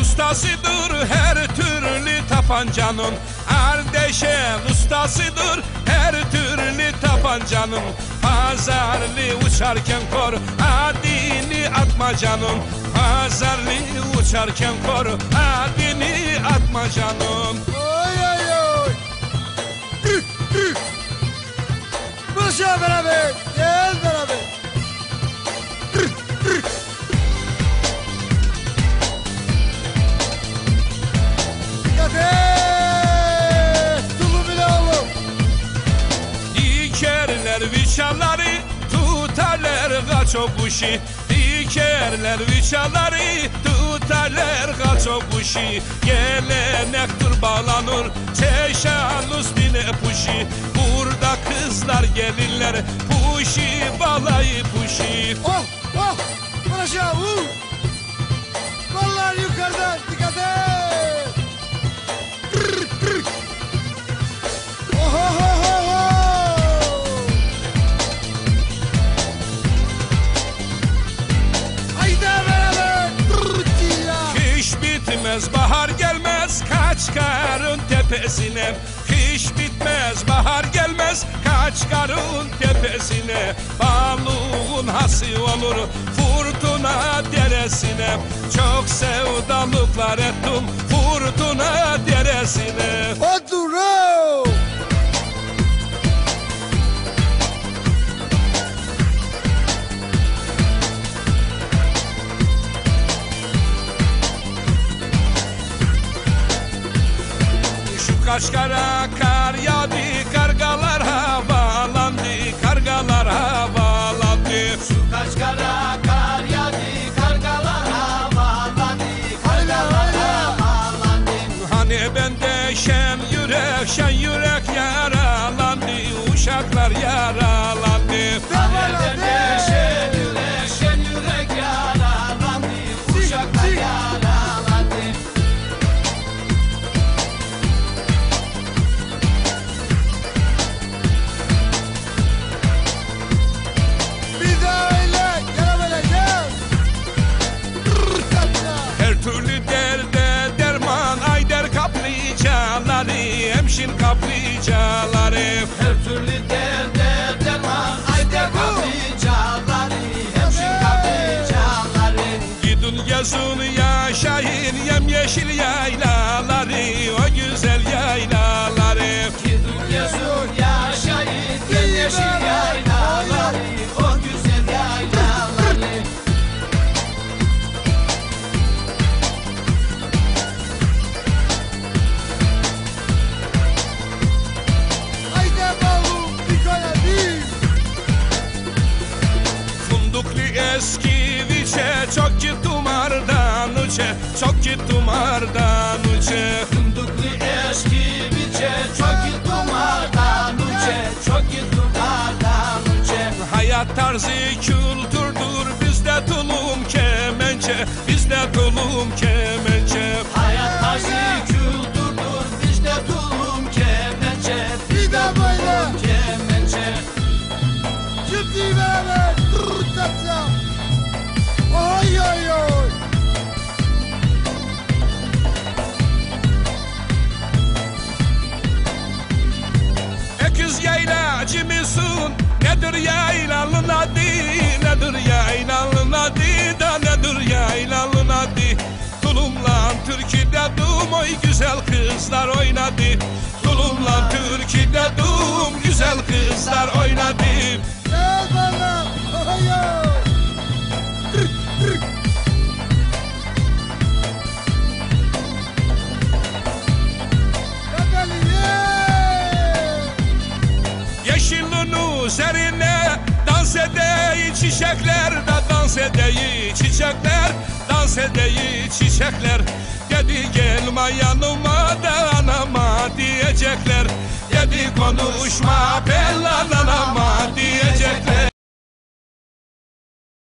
ustasıdır her türlü tapancanın. Ardeşen ustasıdır her türlü tapancanın. Pazarlı uçarken kor adini atma canım. Pazarlı uçarken kor adini atma canım viçaları tutarlar kaço kuşu Dikerler viçaları tutarlar kaço kuşu Gelenektir bağlanır çeşan üstüne puşi. Burada kızlar gelirler puşi balayı bitmez bahar gelmez kaç karın tepesine. Kış bitmez bahar gelmez kaç karın tepesine. Balığın hası olur fırtına deresine. Çok sevdalıklar ettim fırtına deresine Şu kaç kara kar yağdı kargalar havalandı Kargalar havalandı. Şu Kaç kara kar yağdı, kargalar havalandı, kargalar havalandı. Hani bende şen yürek, şen yürek yaralandı Uşaklar yaralandı. Nerede kaplıcaları Hemşin kaplıcaları Her türlü derde derman, ayda kaplıcaları, hemşin kaplıcaları. Gidin gezin yaşayın Yemyeşil yaylaları Hayat tarzı kültürdür Bizde tulum kemençe Bizde tulum kemençe Hayat tarzı kültürdür Bizde tulum kemençe Bir daha böyle. Kemençe Çiftliği beraber. Tata. Oy oy oy. Ekiz yaylacı mısın? Nedir yaylalın dum oy güzel kızlar oynadı. Tulumla Türkiye'de dum güzel kızlar oynadı. Gel bana. Oy oy. Gel ye. Yeşilin üzerine dans edeyi çiçekler de dans edeyi çiçekler dans edeyi çiçekler. Dedi gelme yanıma da anama diyecekler. Dedi konuşma bella anama